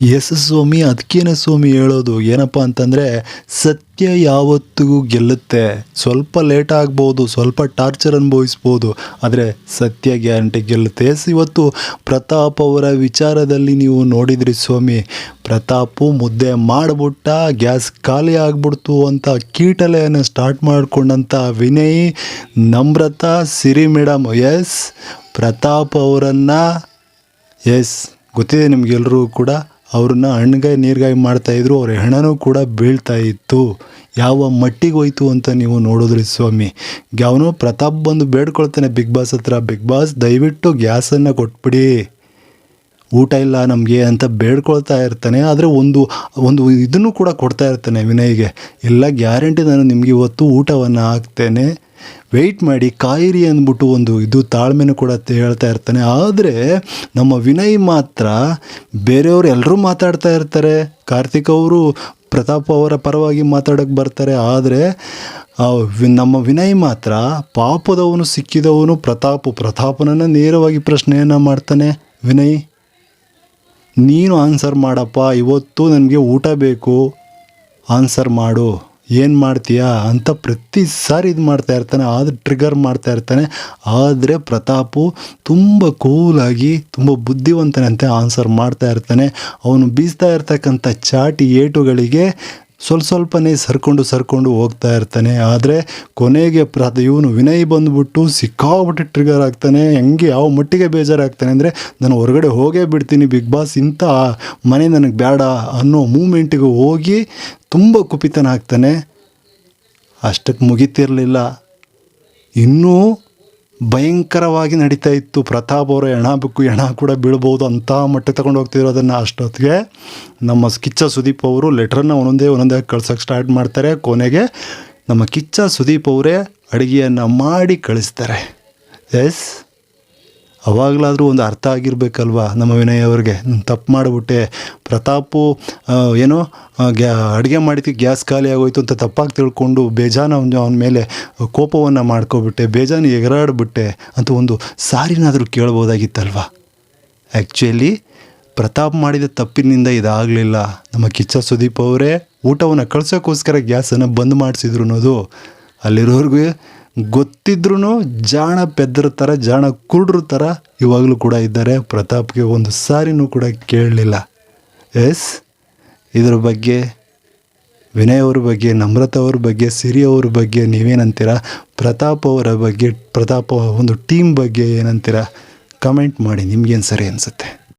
S ಸ್ವಾಮಿ ಅದಕ್ಕೇನೆ ಸ್ವಾಮಿ ಹೇಳೋದು ಏನಪ್ಪ ಅಂತಂದರೆ, ಸತ್ಯ ಯಾವತ್ತಿಗೂ ಗೆಲ್ಲುತ್ತೆ. ಸ್ವಲ್ಪ ಲೇಟ್ ಆಗ್ಬೋದು, ಸ್ವಲ್ಪ ಟಾರ್ಚರ್ ಅನುಭವಿಸ್ಬೋದು, ಆದರೆ ಸತ್ಯ ಗ್ಯಾರಂಟಿ ಗೆಲ್ಲುತ್ತೆ. ಎಸ್ ಇವತ್ತು ಪ್ರತಾಪ್ ಅವರ ವಿಚಾರದಲ್ಲಿ ನೀವು ನೋಡಿದ್ರಿ ಸ್ವಾಮಿ, ಪ್ರತಾಪು ಮುದ್ದೆ ಮಾಡಿಬಿಟ್ಟ, ಗ್ಯಾಸ್ ಖಾಲಿ ಆಗ್ಬಿಡ್ತು ಅಂತ ಕೀಟಲೆಯನ್ನು ಸ್ಟಾರ್ಟ್ ಮಾಡಿಕೊಂಡಂಥ ವಿನಯ್, ನಮ್ರತಾ, ಸಿರಿ ಮೇಡಮ್ ಎಸ್, ಪ್ರತಾಪ್ ಅವರನ್ನು, ಎಸ್, ಗೊತ್ತಿದೆ ನಿಮಗೆಲ್ಲರೂ ಕೂಡ. ಅವ್ರನ್ನ ಹಣ್ಣುಗಾಯಿ ನೀರ್ಗಾಯಿ ಮಾಡ್ತಾಯಿದ್ರು ಅವ್ರ ಹೆಣನೂ ಕೂಡ ಬೀಳ್ತಾ ಇತ್ತು. ಯಾವ ಮಟ್ಟಿಗೆ ಹೋಯ್ತು ಅಂತ ನೀವು ನೋಡಿದ್ರಿ ಸ್ವಾಮಿ? ಅವನು ಪ್ರತಾಪ್ ಬಂದು ಬೇಡ್ಕೊಳ್ತಾನೆ ಬಿಗ್ ಬಾಸ್ ಹತ್ರ. ಬಿಗ್ ಬಾಸ್ ದಯವಿಟ್ಟು ಗ್ಯಾಸನ್ನು ಕೊಟ್ಬಿಡಿ. ಊಟ ಇಲ್ಲ, ನಮಗೆ ಅಂತ ಬೇಡ್ಕೊಳ್ತಾ ಇರ್ತಾನೆ. ಆದರೆ ಒಂದು ಒಂದು ಇದನ್ನು ಕೂಡ ಕೊಡ್ತಾ ಇರ್ತಾನೆ ವಿನಯ್ಗೆ. ಎಲ್ಲ ಗ್ಯಾರಂಟಿ ನಾನು ನಿಮಗೆ ಇವತ್ತು ಊಟವನ್ನು ಹಾಕ್ತೇನೆ. ವೆಯ್ಟ್ ಮಾಡಿ, ಕಾಯಿರಿ ಅಂದ್ಬಿಟ್ಟು ಒಂದು ಇದು ತಾಳ್ಮೆನೂ ಕೂಡ ಹೇಳ್ತಾ ಇರ್ತಾನೆ. ಆದರೆ ನಮ್ಮ ವಿನಯ್ ಮಾತ್ರ ಬೇರೆಯವರು ಎಲ್ಲರೂ ಮಾತಾಡ್ತಾ ಇರ್ತಾರೆ. ಕಾರ್ತಿಕ್ ಅವರು, ಪ್ರತಾಪ್ ಅವರ ಪರವಾಗಿ ಮಾತಾಡೋಕ್ಕೆ ಬರ್ತಾರೆ. ಆದರೆ ನಮ್ಮ ವಿನಯ್ ಮಾತ್ರ ಪಾಪದವನು, ಸಿಕ್ಕಿದವನು ಪ್ರತಾಪ್. ಪ್ರತಾಪನನ್ನು ನೇರವಾಗಿ ಪ್ರಶ್ನೆಯನ್ನು ಮಾಡ್ತಾನೆ ವಿನಯ್. ನೀನು ಆನ್ಸರ್ ಮಾಡಪ್ಪ, ಇವತ್ತು ನನಗೆ ಊಟ ಬೇಕು. ಆನ್ಸರ್ ಮಾಡು. ಏನು ಮಾಡ್ತೀಯಾ ಅಂತ ಪ್ರತಿ ಸಾರಿ ಇದು ಮಾಡ್ತಾ ಇರ್ತಾನೆ, ಆದರೆ ಟ್ರಿಗರ್ ಮಾಡ್ತಾ ಇರ್ತಾನೆ. ಆದರೆ ಪ್ರತಾಪು ತುಂಬ ಕೂಲಾಗಿ ತುಂಬ ಬುದ್ಧಿವಂತನಂತೆ ಆನ್ಸರ್ ಮಾಡ್ತಾ ಇರ್ತಾನೆ. ಅವನು ಬೀಸ್ತಾ ಇರ್ತಕ್ಕಂಥ ಚಾಟಿ ಏಟುಗಳಿಗೆ ಸ್ವಲ್ಪ ಸ್ವಲ್ಪನೇ ಸರ್ಕೊಂಡು ಸರ್ಕೊಂಡು ಹೋಗ್ತಾ ಇರ್ತಾನೆ. ಆದರೆ ಕೊನೆಗೆ ಪ್ರ ಇವನು ವಿನಯ್ ಬಂದ್ಬಿಟ್ಟು ಸಿಕ್ಕಾಬಿಟ್ಟು ಟ್ರಿಗರ್ ಆಗ್ತಾನೆ. ಹೆಂಗೆ, ಯಾವ ಮಟ್ಟಿಗೆ ಬೇಜಾರಾಗ್ತಾನೆ ಅಂದರೆ, ನಾನು ಹೊರಗಡೆ ಹೋಗೇ ಬಿಡ್ತೀನಿ ಬಿಗ್ ಬಾಸ್, ಇಂಥ ಮನೆ ನನಗೆ ಬೇಡ ಅನ್ನೋ ಮೂಮೆಂಟಿಗೆ ಹೋಗಿ ತುಂಬ ಕುಪಿತನಾಗ್ತಾನೆ. ಅಷ್ಟಕ್ಕೆ ಮುಗಿತಿರಲಿಲ್ಲ. ಇನ್ನೂ ಭಯಂಕರವಾಗಿ ನಡೀತಾ ಇತ್ತು. ಪ್ರತಾಪ್ ಅವರ ಹೆಣ ಬಿಕ್ಕು ಹೆಣ ಕೂಡ ಬೀಳ್ಬೋದು ಅಂತ ಮಟ್ಟಿಗೆ ತಗೊಂಡು ಹೋಗ್ತಿದ್ರು ಅದನ್ನು ಅಷ್ಟೊತ್ತಿಗೆ. ನಮ್ಮ ಕಿಚ್ಚ ಸುದೀಪ್ ಅವರು ಲೆಟ್ರನ್ನು ಒಂದೊಂದೇ ಒಂದೊಂದೇ ಕಳ್ಸೋಕ್ಕೆ ಸ್ಟಾರ್ಟ್ ಮಾಡ್ತಾರೆ. ಕೊನೆಗೆ ನಮ್ಮ ಕಿಚ್ಚ ಸುದೀಪ್ ಅವರೇ ಅಡುಗೆಯನ್ನು ಮಾಡಿ ಕಳಿಸ್ತಾರೆ. ಎಸ್ ಅವಾಗಲಾದರೂ ಒಂದು ಅರ್ಥ ಆಗಿರಬೇಕಲ್ವಾ? ನಮ್ಮ ವಿನಯ್ ಅವ್ರಿಗೆ. ತಪ್ಪು ಮಾಡಿಬಿಟ್ಟೆ. ಪ್ರತಾಪು ಏನೋ ಗ್ಯಾ, ಅಡುಗೆ ಮಾಡಿದ್ದು ಗ್ಯಾಸ್ ಖಾಲಿ ಆಗೋಯ್ತು ಅಂತ ತಪ್ಪಾಗಿ ತಿಳ್ಕೊಂಡು ಬೇಜಾನ ಅವನ ಅವನ ಮೇಲೆ ಕೋಪವನ್ನು ಮಾಡ್ಕೊಬಿಟ್ಟೆ. ಬೇಜಾನ ಎಗರಾಡ್ಬಿಟ್ಟೆ ಅಂತ ಒಂದು ಸಾರಿನಾದರೂ ಕೇಳ್ಬೋದಾಗಿತ್ತಲ್ವ? ಆ್ಯಕ್ಚುಲಿ ಪ್ರತಾಪ್ ಮಾಡಿದ ತಪ್ಪಿನಿಂದ ಇದಾಗಲಿಲ್ಲ. ನಮ್ಮ ಕಿಚ್ಚ ಸುದೀಪ್ ಅವರೇ ಊಟವನ್ನು ಕಳ್ಸೋಕ್ಕೋಸ್ಕರ ಗ್ಯಾಸನ್ನು ಬಂದ್ ಮಾಡಿಸಿದ್ರು ಅನ್ನೋದು. ಅಲ್ಲಿರೋರ್ಗೂ ಗೊತ್ತಿದ್ರೂ ಜಾಣ ಪೆದ್ದರ ಥರ ಜಾಣ ಕುರುಡ್ರ ಥರ ಇವಾಗಲೂ ಕೂಡ ಇದ್ದಾರೆ. ಪ್ರತಾಪ್ಗೆ ಒಂದು ಸಾರಿನೂ ಕೂಡ ಕೇಳಲಿಲ್ಲ. ಎಸ್, ಇದ್ರ ಬಗ್ಗೆ, ವಿನಯ್ ಅವ್ರ ಬಗ್ಗೆ, ನಮ್ರತಾ ಅವ್ರ ಬಗ್ಗೆ, ಸಿರಿ ಅವ್ರ ಬಗ್ಗೆ ನೀವೇನಂತೀರ? ಪ್ರತಾಪ್ ಅವರ ಬಗ್ಗೆ, ಪ್ರತಾಪ್ ಒಂದು ಟೀಮ್ ಬಗ್ಗೆ ಏನಂತೀರ? ಕಮೆಂಟ್ ಮಾಡಿ, ನಿಮ್ಗೇನು ಸರಿ ಅನಿಸುತ್ತೆ?